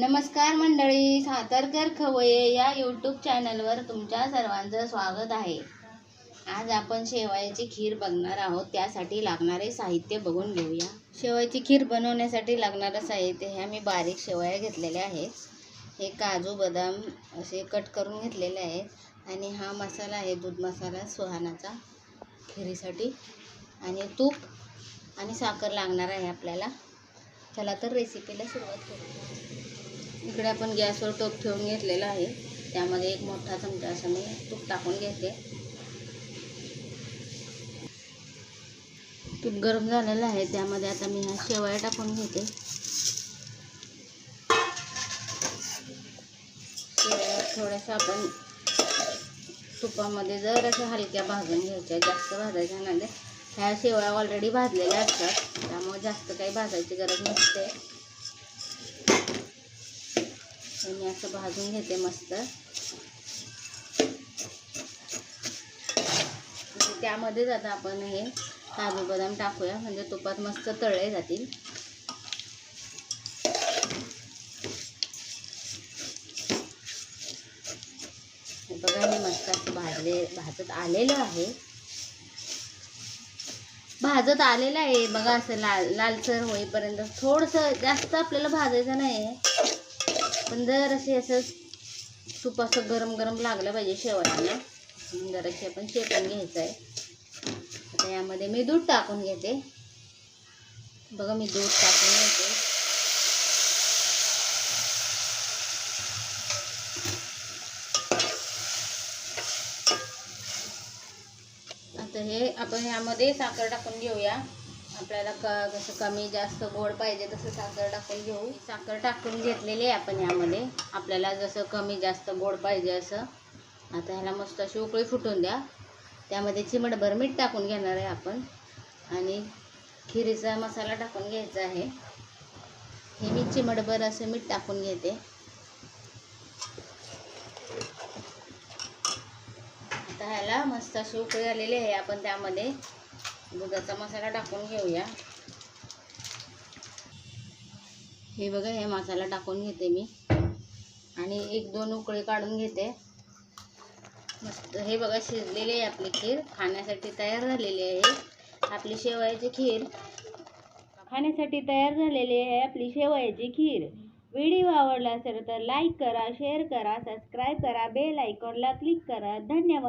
नमस्कार मंडळी सातारकर खवये या यूट्यूब चॅनलवर तुमच्या सर्वांचं स्वागत आहे. आज आपण शेवयाची खीर बघणार आहोत. त्यासाठी लागणारे साहित्य बघून घेऊया. शेवयाची खीर बनवण्यासाठी लागणारं साहित्य हे मी बारीक शेवया घेतलेल्या आहेत. हे काजू बदाम असे कट करून घेतलेले आहेत. आणि हा मसाला आहे दूध मसाला सुहानाचा खिरीसाठी. आणि तूप आणि साखर लागणार आहे आपल्याला. चला तर रेसिपीला सुरुवात करू इकडे आपण गॅसवर टोप ठेवून घेतलेला आहे. त्यामध्ये एक मोठा चमचा असं मी तूप टाकून घेते. तूप गरम झालेलं आहे त्यामध्ये आता मी ह्या शेवया टाकून घेते. शेवया थोड्याशा आपण तुपामध्ये जर अशा हलक्या भाजून घ्यायच्या जास्त भाजायच्या नाही. ह्या शेवया ऑलरेडी भाजलेल्या असतात त्यामुळे जास्त काही भाजायची गरज नसते. हे मी असं भाजून घेते मस्त. म्हणजे त्यामध्येच आता आपण हे काजू बदाम टाकूया म्हणजे तुपात मस्त तळले जातील. बघा हे मस्त असं भाजले भाजत आलेलं आहे. भाजत आलेलं आहे. बघा असं लाल लालसर होईपर्यंत थोडंसं जास्त आपल्याला भाजायचं नाही आहे पण जर असे असं तूप असं गरम गरम लागलं पाहिजे शेवटाला. जराशी आपण शेकून घ्यायचं आहे आता यामध्ये मी दूध टाकून घेते. बघा मी दूध टाकून घेते. आता हे आपण यामध्ये साखर टाकून घेऊया. आपल्याला क कसं कमी जास्त गोड पाहिजे तसं साखर टाकून घेऊ. साखर टाकून घेतलेली आहे आपण यामध्ये. आपल्याला जसं कमी जास्त गोड पाहिजे असं. आता ह्याला मस्त अशी उकळी फुटून द्या. त्यामध्ये चिमटभर मीठ टाकून घेणार आहे आपण. आणि खिरीचा मसाला टाकून घ्यायचा आहे. हे मी चिमटभर असं मीठ टाकून घेते. आता ह्याला मस्त अशी उकळी आलेली आहे आपण त्यामध्ये. दुधाचा मसाला टाकून घेऊया. हे बघा हे मसाला टाकून घेते मी. आणि एक दोन उकळी काढून घेते. मस्त हे बघा शिजलेली आहे आपली खीर. खाण्यासाठी तयार झालेली आहे. आपली शेवयाची खीर. खाण्यासाठी तयार झालेली आहे आपली शेवयाची खीर. व्हिडिओ आवडला असेल तर लाईक करा शेअर करा सबस्क्राईब करा बेल आयकॉनला क्लिक करा. धन्यवाद.